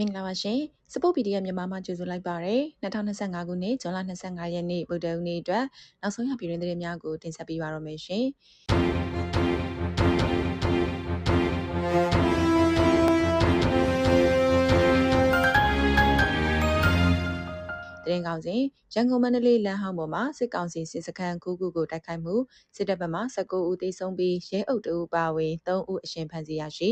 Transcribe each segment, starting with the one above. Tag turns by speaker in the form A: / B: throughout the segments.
A: မင်္ဂလာပါရှင်စပုတ် PDF မြန်မာမှာကြိုဆိုလိုက်ပါရယ်2025ခုနှစ်ဇွန်လ25ရက်နေ့ဗုဒ္ဓဦးနေ့အတွက်နောက်ဆုံးရပြည်တွင်သတင်းများကိုတင်ဆက်ပေးပါရမရှင်တင်ကောင်းစဉ်ရန်ကုန်မန္တလေးလမ်းဟောင်းပေါ်မှာစစ်ကောင်စီစစ်စခန်း9ခုကိုတိုက်ခိုက်မှုစစ်တပ်ဘက်မှ19ဦးသေဆုံးပြီးရဲအုပ်2ဦးပါဝင်3ဦးအရှင်ဖမ်းဆီးရရှိ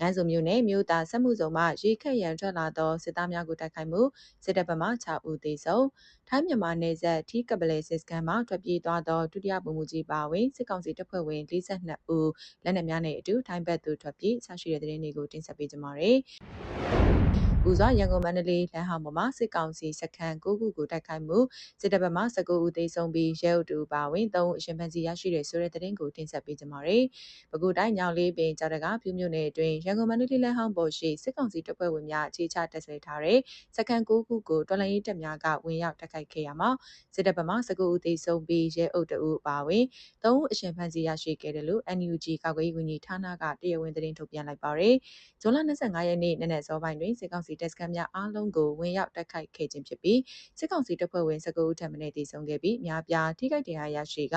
A: ငန်းစုံမျိုးနဲ့မြို့သားဆက်မှုစုံမှရေခက်ရန်ထွက်လာသောစစ်သားများကိုတိုက်ခိုက်မှုစစ်တပ်ဘက်မှ6ဦးသေဆုံးထိုင်းမြန်မာနယ်စပ်ထီးကပလေစစ်စကန်မှထွက်ပြေးသွားသောဒုတိယဗိုလ်မှူးကြီးပါဝင်စစ်ကောင်စီတပ်ဖွဲ့ဝင်42ဦးလက်နက်များနဲ့အတူထိုင်းဘက်သို့ထွက်ပြေးဆရှိတဲ့တဲ့ရင်တွေကိုတင်ဆက်ပေးကြပါမယ်။ ဦးစွာရန်ကုန်မန္တလေးလမ်းဟောင်းပေါ်မှာစစ်ကောင်စီစခန်း9ခုကိုတိုက်ခိုက်မှုစစ်တပ်ဘက်မှ19ဦးသေဆုံးပြီးရဲအုပ်တူပါဝင်3ဦးအရှင်ဖန်စီရရှိတဲ့ဆိုတဲ့သတင်းကိုတင်ဆက်ပေးကြပါမယ်။ပဲခူးတိုင်းညောင်လေးပင်ကြောက်တကားပြူမြို့နယ်အတွင်းရန်ကုန်မန္တလေးလမ်းဟောင်းပေါ်ရှိစစ်ကောင်စီတပ်ဖွဲ့ဝင်များအခြေချတပ်ဆွဲထားတဲ့စခန်း9ခုကိုတော်လှန်ရေးတပ်များကဝင်ရောက်တိုက်ခိုက်ခဲ့ရမှာစစ်တပ်ဘက်မှ19ဦးသေဆုံးပြီးရဲအုပ်2ဦးပါဝင်3ဦးအရှင်ဖန်စီရရှိခဲ့တယ်လို့ NUG ကာကွယ်ရေးဝန်ကြီးဌာနကတရားဝင်သတင်းထုတ်ပြန်လိုက်ပါတယ်။ဇွန်လ25ရက်နေ့နနက်စောပိုင်းတွင်စစ်ကောင်စီတပ်စခန်းများအားလုံးကိုဝင်ရောက်တိုက်ခိုက်ခဲ့ခြင်းဖြစ်ပြီးစစ်ကောင်စီတပ်ဖွဲ့ဝင်19ဦးထပ်မံတည်ဆုံခဲ့ပြီးများပြားထိခိုက်တရားရရှိက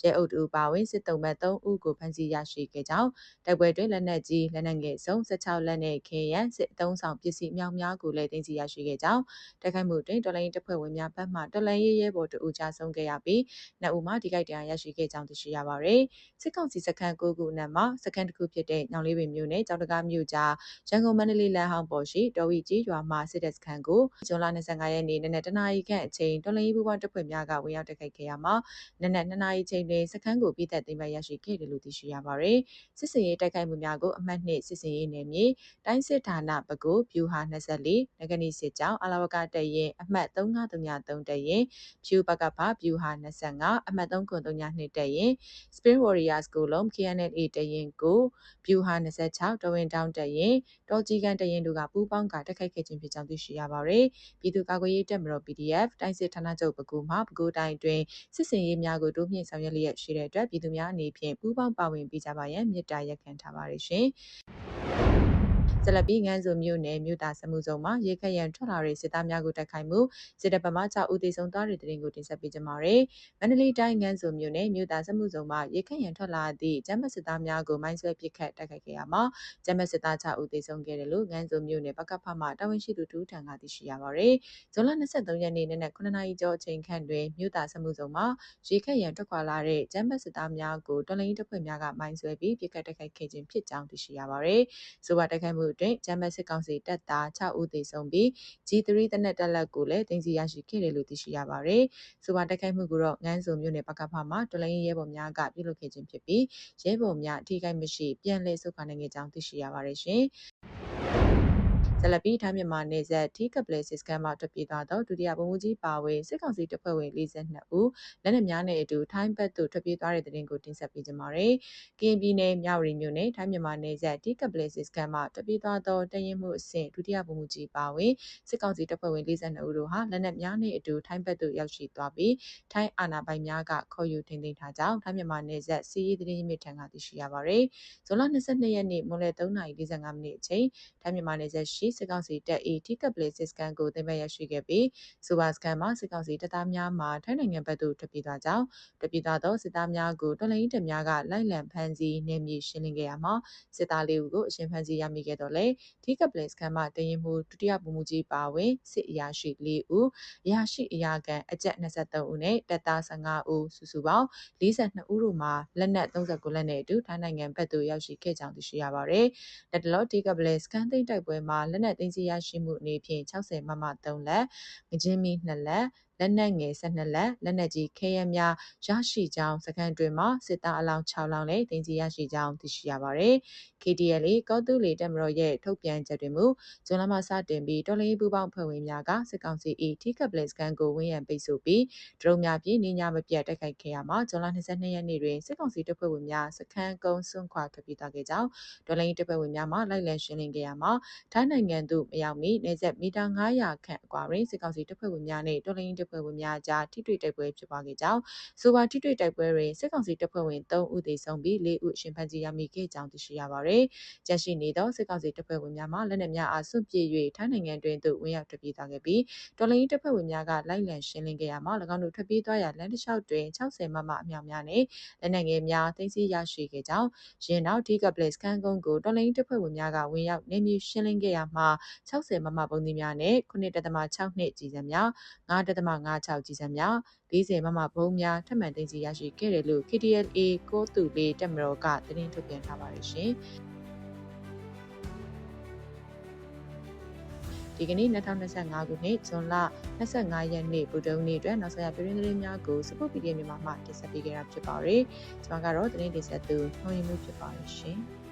A: ရဲအုပ်တူပါဝင်စစ်တုံးမဲ့3ဦးကိုဖမ်းဆီးရရှိခဲ့ကြောင်းတိုက်ပွဲတွင်လက်နက်ကြီးလက်နက်ငယ်စုံ16လက်နဲ့ခေရန်စစ်အုံဆောင်ပစ္စည်းမြောက်များကိုလည်းတင်စီရရှိခဲ့ကြောင်းတိုက်ခိုက်မှုတွင်တော်လိုင်းတပ်ဖွဲ့ဝင်များဘက်မှတော်လိုင်းရဲရဲဘော်တို့ကြားဆုံးခဲ့ရပြီးနှစ်ဦးမှထိခိုက်တရားရရှိခဲ့ကြောင်းသိရှိရပါသည်စစ်ကောင်စီစခန်း9ခုနံမှာစခန်းတစ်ခုဖြစ်တဲ့ညောင်လေးပင်မြို့နယ်ကြောက်တကားမြို့ကြားရန်ကုန်မန္တလေးလမ်းဟောင်းပေါ်ရှိတော်ဝီကြီးရွာမှာစစ်တပ်စခန်းကိုဇွန်လ25ရက်နေ့နနက်တနာရီခန့်အချိန်တော်လိုင်းပူးပေါင်းတပ်ဖွဲ့များကဝင်ရောက်တိုက်ခိုက်ခဲ့ရမှာနနက်2နာရီချိန်တွင်စခန်းကိုပြည်သက်သိမ်းပိုက်ရရှိခဲ့တယ်လို့သိရှိရပါသည်စစ်စင်ရေးတိုက်ခိုက်မှုများကိုအမှတ်နှစ်စစ်စင်ရေးနယ်မြေတိုင်းစစ်ဌာနပကုဗျူဟာ24နဂနီစစ်ကြောင်းအလာဝကတရင်အမှတ်3533တရင်ဖြူပကဖဗျူဟာ25အမှတ်3932တရင် Spring Warriors ကိုလုံး KNLA တရင်ကိုဗျူဟာ26တဝင်းတောင်းတရင်တော်ကြီးကန်တရင်တို့ကပူးပေါင်းကတိုက်ခိုက်ခဲ့ခြင်းဖြစ်ကြောင်းသိရှိရပါသည်ပြည်သူ့ကာကွယ်ရေးတပ်မတော် PDF တိုင်းစစ်ဌာနချုပ်ပကူမှပကူတိုင်းတွင်စစ်စင်ရေးများကိုတိုးမြင့်ဆောင်ရွက်လျက်ရှိတဲ့အတွက်ပြည်သူများအနေဖြင့်ပူးပေါင်းပါဝင်ပေးကြပါရန်မြစ်တာရက်ခံထားပါတယ်ရှင် ဇလပီငန်းစုမြို့နယ်မြို့သားစမှုစုံမှာရေခက်ရန်ထွက်လာတဲ့စစ်သားများကိုတိုက်ခိုက်မှုစစ်တပ်ဗမာ6ဦးသေဆုံးသွားတဲ့တဲ့ရင်ကိုတင်ဆက်ပေးကြပါမယ်။မန္တလေးတိုင်းငန်းစုမြို့နယ်မြို့သားစမှုစုံမှာရေခက်ရန်ထွက်လာသည့်ကျမ်းမစစ်သားများကိုမိုင်းဆွဲပစ်ခတ်တိုက်ခိုက်ခဲ့ရမှာကျမ်းမစစ်သား6ဦးသေဆုံးခဲ့တယ်လို့ငန်းစုမြို့နယ်ပကဖမှတာဝန်ရှိသူတူထံကသိရှိရပါမယ်။ဇွန်လ23ရက်နေ့နနက်9နာရီကျော်အချိန်ခန့်တွင်မြို့သားစမှုစုံမှာရေခက်ရန်ထွက်ခွာလာတဲ့ကျမ်းမစစ်သားများကိုတော်လိုင်းတပ်ဖွဲ့များကမိုင်းဆွဲပြီးပစ်ခတ်တိုက်ခိုက်ခဲ့ခြင်းဖြစ်ကြောင်းသိရှိရပါမယ်။ဆိုပါတိုက်ခိုက်မှုအတွင်းကျမ်းမစစ်ကောင်စီတပ်သား6ဦးသေဆုံးပြီး G3 တနက်တက်လက်ကိုလည်းတင်စီရရှိခဲ့တယ်လို့သိရှိရပါတယ်။ဆိုပါတိုက်ခိုက်မှုကိုတော့ငန်းစုံမြို့နယ်ပကဖမှာတော်လိုင်းရဲဘော်များကပြုလုပ်ခဲ့ခြင်းဖြစ်ပြီးရဲဘော်များအထိကိမရှိပြန်လည်ဆုတ်ခွာနိုင်ခဲ့ကြောင်းသိရှိရပါတယ်ရှင်။ ဇလပီထိုင်းမြန်မာနယ်စပ်ထီကပလေစစ်စကန်မှထွက်ပြေးသွားသောဒုတိယဗိုလ်မှူးကြီးပါဝေစစ်ကောင်စီတပ်ဖွဲ့ဝင်42ဦးလက်နက်များနဲ့အတူထိုင်းဘက်သို့ထွက်ပြေးသွားတဲ့တဲ့တင်ကိုတင်ဆက်ပေးကြပါမယ်။ကရင်ပြည်နယ်မြဝတီမြို့နယ်ထိုင်းမြန်မာနယ်စပ်ထီကပလေစစ်စကန်မှထွက်ပြေးသွားသောတရင်မှုအဆင့်ဒုတိယဗိုလ်မှူးကြီးပါဝေစစ်ကောင်စီတပ်ဖွဲ့ဝင်42ဦးတို့ဟာလက်နက်များနဲ့အတူထိုင်းဘက်သို့ရောက်ရှိသွားပြီးထိုင်းအာဏာပိုင်များကခေါ်ယူထိန်းသိမ်းထားကြောင်းထိုင်းမြန်မာနယ်စပ်စီးရီးသတင်းရင်းမြစ်ထံကသိရှိရပါမယ်။ဇွန်လ22ရက်နေ့မွန်းလယ်3:45မိနစ်အချိန်ထိုင်းမြန်မာနယ်စပ်ရှိစစ်ကောင်စီတပ်၏ထိကပ်ပလေစစ်စကန်ကိုသိမ်းပိုက်ရရှိခဲ့ပြီးဆိုပါစကန်မှာစစ်ကောင်စီတပ်သားများမှထိုင်းနိုင်ငံဘက်သို့ထွက်ပြေးသွားကြောင်းထွက်ပြေးသွားသောစစ်သားများကိုတော်လှန်ရေးတပ်များကလိုက်လံဖမ်းဆီးနေမြေရှင်းလင်းခဲ့ရမှာစစ်သားလေးဦးကိုအရှင်ဖမ်းဆီးရမိခဲ့တော့လေထိကပ်ပလေစကန်မှာတရင်မှုဒုတိယဗိုလ်မှူးကြီးပါဝင်စစ်အရာရှိ၄ဦးအရာရှိအရာခံအကြက်23ဦးနဲ့တပ်သား15ဦးစုစုပေါင်း42ဦးတို့မှာလက်နက်39လက်နဲ့အတူထိုင်းနိုင်ငံဘက်သို့ရောက်ရှိခဲ့ကြောင်းသိရှိရပါတယ်။လက်တလောဒီကပလေစကန်သိမ်းတိုက်ပွဲမှာလက်နက်သိမ်းဆည်းရရှိမှုအနေဖြင့်60မမ3လက်ငကြင်းမီ2လက် လက်နက်ငယ်12လက်လက်နက်ကြီးခဲယမ်းများရရှိကြောင်းစခန်းတွင်မှစစ်သားအလောင်း6လောင်းနဲ့တင်စီရရှိကြောင်းသိရှိရပါသည်။ KDL ကောတူလီတက်မတော်ရဲ့ထုတ်ပြန်ချက်တွင်မူဇွန်လမှစတင်ပြီးတော်လှန်ရေးပူးပေါင်းဖွဲ့ဝင်များကစစ်ကောင်စီ E ထိကပ်ပလက်စကန်ကိုဝင်းရံပိတ်ဆို့ပြီးဒရုန်းများဖြင့်နေညမပြတ်တိုက်ခိုက်ခဲ့ရမှာဇွန်လ22ရက်နေ့တွင်စစ်ကောင်စီတပ်ဖွဲ့ဝင်များစခန်းကုန်းစွန့်ခွာထွက်ပြေးသွားခဲ့ကြောင်းတော်လှန်ရေးတပ်ဖွဲ့ဝင်များမှလိုက်လံရှင်းလင်းခဲ့ရမှာထိုင်းနိုင်ငံသို့မရောက်မီနေဆက်မီတာ900ခန့်အကွာတွင်စစ်ကောင်စီတပ်ဖွဲ့ဝင်များနှင့်တော်လှန်ရေးတပ်ဖွဲ့ဝင်များကြားထိတွေ့တိုက်ပွဲဖြစ်ပွားခဲ့ကြောင်းဆိုပါထိတွေ့တိုက်ပွဲတွင်စစ်ကောင်စီတပ်ဖွဲ့ဝင်3ဦးသေဆုံးပြီး4ဦးအရှင်ဖမ်းဆီးရမိခဲ့ကြောင်းသိရှိရပါသည်။ကြန့်ရှိနေသောစစ်ကောင်စီတပ်ဖွဲ့ဝင်များမှလက်နက်များအားစွန့်ပစ်၍ထိုင်းနိုင်ငံတွင်သို့ဝင်ရောက်ထွက်ပြေးသွားခဲ့ပြီးတော်လိုင်းတပ်ဖွဲ့ဝင်များကလိုက်လံရှင်းလင်းခဲ့ရမှာ၎င်းတို့ထွက်ပြေးသွားရာလမ်းတစ်လျှောက်တွင်60မမအမြောက်များနှင့်လက်နက်ငယ်များသိမ်းဆည်းရရှိခဲ့ကြောင်းရင်းနောက်ဒီကပလက်စကန်ကုန်းကိုတော်လိုင်းတပ်ဖွဲ့ဝင်များကဝင်ရောက်နေမြေရှင်းလင်းခဲ့ရမှာ60မမပုံသီးများနဲ့9.6နှစ်ကြီးစံများ9.56ကြီးစံများ40မမဘုံများထပ်မံသိမ်းဆည်းရရှိခဲ့တယ်လို့ KTLA ကိုတူလေးတက်မတော်ကသတင်းထုတ်ပြန်ထားပါတယ်ရှင်။ဒီကနေ့2025ခုနှစ်ဇွန်လ25ရက်နေ့ဗုဒ္ဓဟူးနေ့အတွက်နောက်ဆက်ရပြည်တွင်းသတင်းများကိုစပုတ်ပီဒီမြန်မာမှတင်ဆက်ပေးခဲ့တာဖြစ်ပါတယ်။ကျွန်မကတော့သတင်းတင်ဆက်သူနှောင်းရင်မှုဖြစ်ပါတယ်ရှင်။